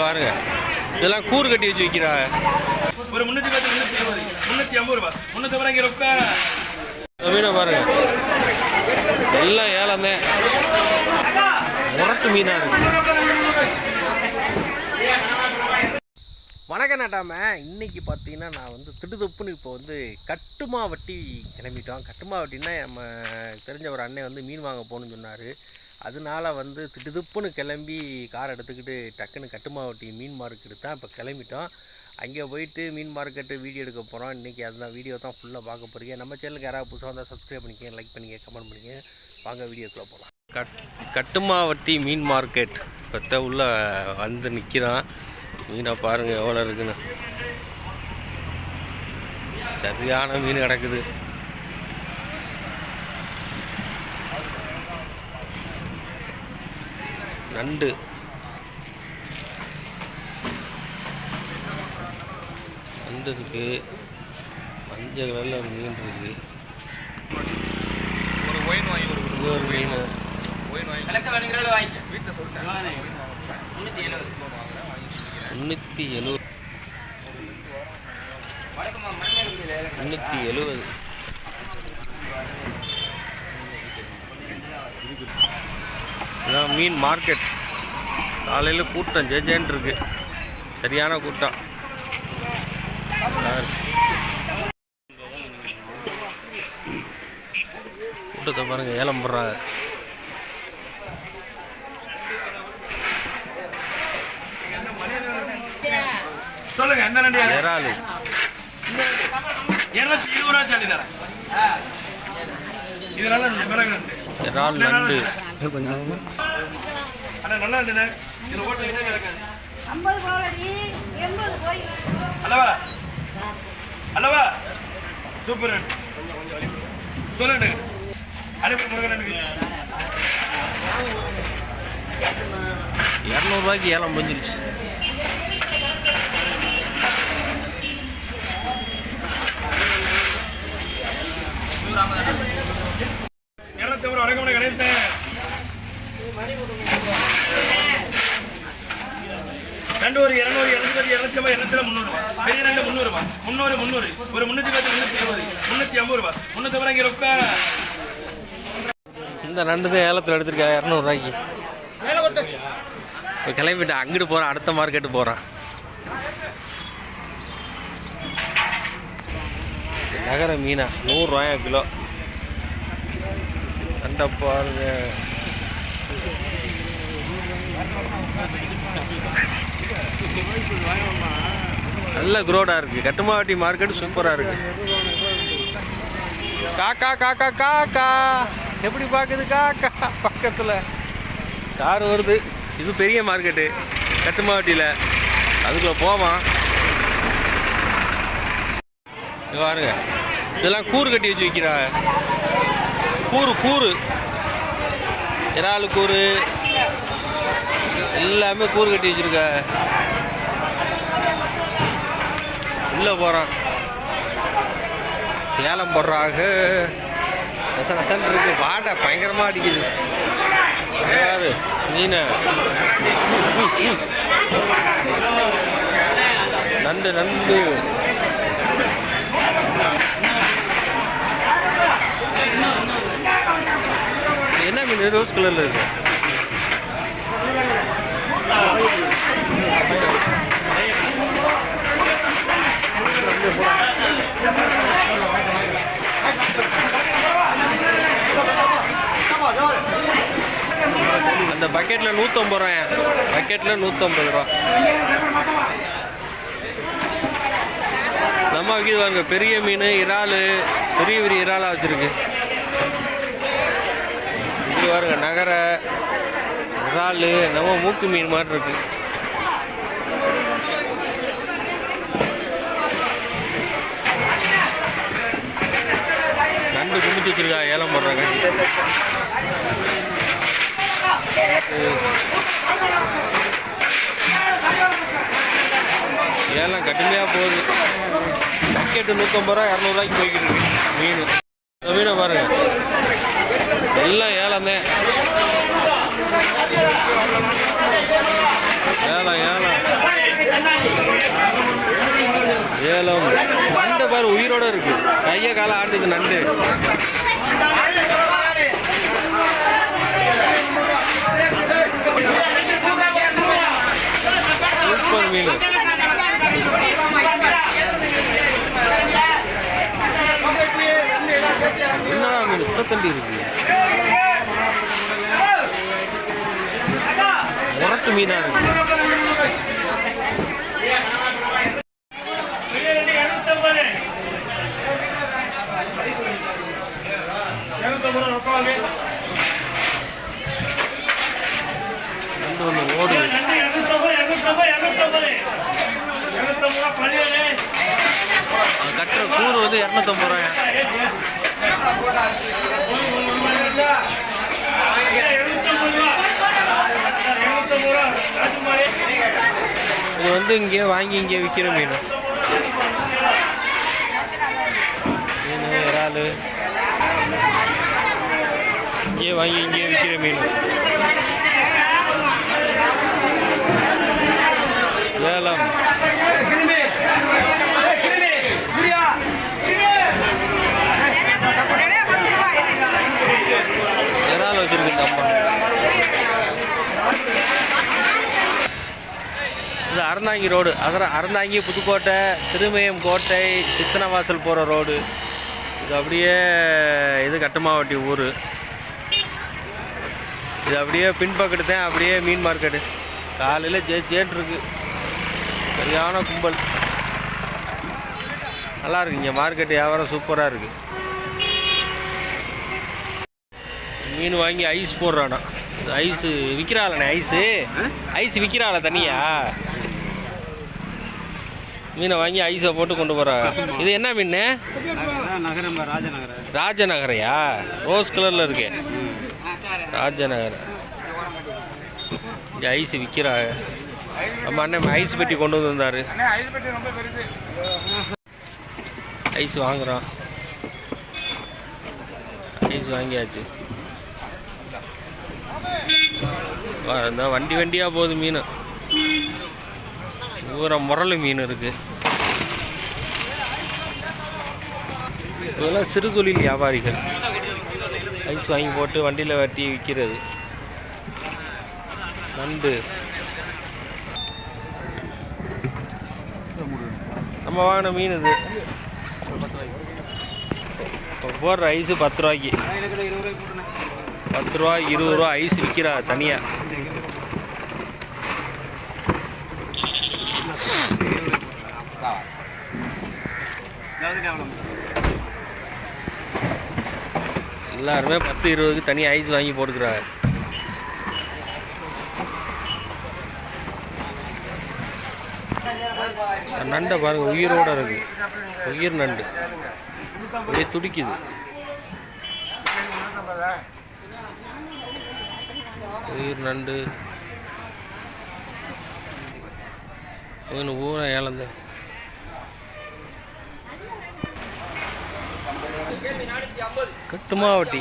பாருங்க. இதெல்லாம் கூறு கட்டி வச்சு வைக்கிறாங்க ஒரு முன்னூத்தி பத்து முன்னூத்தி இருபது. முன்னூத்தி ஐம்பது ரூபாய். இங்க ரொக்க மீனை பாருங்க. எல்லாம் ஏலம் தான். முரட்டு மீனா வணக்கம் நாட்டாம. இன்னைக்கு பார்த்தீங்கன்னா நான் வந்து திடுதப்புன்னு இப்போ வந்து கட்டுமாவட்டி கிளம்பிட்டோம். கட்டுமாவட்டின்னா நம்ம தெரிஞ்ச ஒரு அண்ணன் வந்து மீன் வாங்க போகணும்னு சொன்னார். அதனால வந்து திடுதுப்புன்னு கிளம்பி கார் எடுத்துக்கிட்டு டக்குன்னு கட்டுமாவட்டி மீன் மார்க்கெட்டு தான் இப்போ கிளம்பிட்டோம். அங்கே போயிட்டு மீன் மார்க்கெட்டு வீடியோ எடுக்க போகிறோம் இன்றைக்கி அதுதான் வீடியோ தான் ஃபுல்லாக பார்க்க போகிறீங்க நம்ம சேனலுக்கு யாராவது புதுசாக வந்தால் சப்ஸ்கிரைப் பண்ணிக்கிங்க லைக் பண்ணிக்க கமெண்ட் பண்ணிக்கங்க. வாங்க வீடியோக்குள்ளே போகலாம் கட் கட்டுமாவட்டி மீன் மார்க்கெட் இப்போ உள்ளே வந்து நிற்கிறான் மீனை பாருங்கள் எவ்வளோ இருக்குன்னு. சரியான மீன் கிடக்குது. நண்டு. நண்டு இருக்கு மஞ்சள் கலரில் ஒரு மீன் இருக்கு. ஒரு ஒயின் வாங்கி ஒரு இது ஒரு மீன். ஒயின் வாங்கி வீட்டில் சொல்லிட்டேன். முந்நூற்றி எழுபது முந்நூற்றி எழுபது மீன் மார்க்கெட். காலையில் கூட்டம் ஜெஜேன் இருக்கு. சரியான கூட்டம். கூட்டத்தை பாருங்க ஏலம் போடுறாங்க. சொல்லுங்க எந்த நண்டி இறால் இருநூத்தி இருபது ரூபா சொல்லி தரேன் இதனால மிளகு நண்டு. இறால் நண்டு அண்ணா நல்லா இருந்தது இதுல ஓட்டு என்ன கிடக்காது ஐம்பது போலடி எண்பது போய். அல்லவா? அல்லவா? சூப்பர் சொல்லுங்க. அனுப்பி முருகன் இரநூறுவாய்க்கு ஏலம் முடிஞ்சிருச்சு இருநூத்தி ஐம்பது வடக்கமனை கிடைத்தேன் ரெண்டு ஒரு இரநூறு இருநூத்தி இருநூத்தி ஐம்பது இருநூத்தி முந்நூறு பெரிய ரெண்டு முந்நூறு முந்நூறு முந்நூறு. ஒரு முன்னூத்தி பத்து இருபது. முன்னூத்தி ஐம்பது ரூபாய் இங்க ரொக்க. இந்த நண்டு தான் ஏலத்தில் எடுத்திருக்கா இரநூறுவாய்க்கு இப்போ கிளம்பிட்டேன் அங்கிட்டு போகிறேன் அடுத்த மார்க்கெட்டு போகிறேன் நகர மீனா நூறுரூவாயா கிலோ. நண்டை பாருங்க. நல்ல குரோடாக இருக்குது கட்டுமாவட்டி மார்க்கெட் சூப்பராக இருக்குது காக்கா காக்கா காக்கா. எப்படி பார்க்குது காக்கா? பக்கத்தில் கார் வருது. இது பெரிய மார்க்கெட்டு கட்டுமாவட்டியில் அதுக்குள்ளே போவான். பாருங்க. இதெல்லாம் கூறு கட்டி வச்சு வைக்கிறாங்க. கூறு கூறு. இறால் கூறு. எல்லாமே கூறு கட்டி வச்சுருக்க உள்ளே போகிறான் ஏலம் போடுறாங்க. நச நசன் இருக்கு. வாடை பயங்கரமாக அடிக்குது. யாரு மீன். நண்டு நண்டு. என்ன மீன்? ரோஸ் கலரில் இருக்குது அந்த பக்கெட்டில் நூற்றம்பது ரூபாயா. பக்கெட்டில் நூற்றம்பது ரூபா நம்ம வைக்கிது பாருங்க பெரிய மீன் இறால் பெரிய பெரிய இறாலாக வச்சுருக்கு. இது பாருங்க நகரை இறால் நம்ம மூக்கு மீன் மாதிரி இருக்குது நண்டு குமிச்சு ஏலம் போடுறாங்க. ஏலம் கடுமையாக போகுது. பக்கெட்டு நூற்றம்பது ரூபா இரநூறுவாய்க்கு போய்கிட்டு இருக்கு மீன். இந்த மீனை பாருங்க. எல்லாம் ஏலம் தான். ஏலம் ஏலம். ஏலம். நண்டு பாரு உயிரோட இருக்கு. கையை காலை ஆட்டுது நண்டு சூப்பர் மீன் என்னடா மீன் இருக்கு. முரட்டு மீனா இருக்கு நண்டு கட்டுற கூறு வந்து இரநூத்தம்பது ரூபாய் இது வந்து இங்கே வாங்கி இங்கே விற்கிற மீன். மீன் இறால். இங்கே வாங்கி இங்கே விற்கிற மீன். ஏலம் இறால் வச்சிருக்கு இந்த அம்மா இது அறந்தாங்கி ரோடு. அகர அறந்தாங்கி புதுக்கோட்டை திருமயம் கோட்டை சித்தனவாசல் போகிற ரோடு. இது அப்படியே இது கட்டுமாவட்டி ஊர். இது அப்படியே பின்பக்கத்து தான் அப்படியே மீன் மார்க்கெட்டு. காலையில் ஜே ஜேன் இருக்கு. சரியான கும்பல். நல்லா இருக்கு. இங்கே மார்க்கெட் வியாபாரம் சூப்பராக இருக்கு. மீன் வாங்கி ஐஸ் போடுறானா ஐஸு விற்கிறாளண்ணே ஐஸு. ஐஸ் விற்கிறாள தனியா? மீனை வாங்கி ஐஸை போட்டு கொண்டு போகிறா இது என்ன மீன்? நகரம் ராஜநகரையா ரோஸ் கலரில் இருக்கு. ராஜநகர். இங்கே ஐஸ் விற்கிறா நம்ம அண்ணன் ஐஸ் பெட்டி கொண்டு வந்திருந்தார் ஐஸ் வாங்குறோம் ஐஸ் வாங்கியாச்சு. வண்டி வண்டியாக போகுது மீன். ஊர முரளு மீன் இருக்குது இதெல்லாம் சிறு தொழில் வியாபாரிகள். ஐஸ் வாங்கி போட்டு வண்டியில் வெட்டி விற்கிறது நண்டு. நம்ம வாங்கின மீன் இது. இப்போ போடுற ஐஸு பத்து ரூபாய்க்கு. பத்து ரூபா இருபது ரூபா ஐஸ் விற்கிறா தனியாக எல்லாருமே பத்து இருபதுக்கு தனி ஐஸ் வாங்கி போட்டுக்கிறாங்க. நண்டை பாருங்க உயிரோட இருக்கு. உயிர் நண்டு. அப்படியே துடிக்குது. உயிர் நண்டு. ஒன்று ஊரை கட்டுமாவட்டி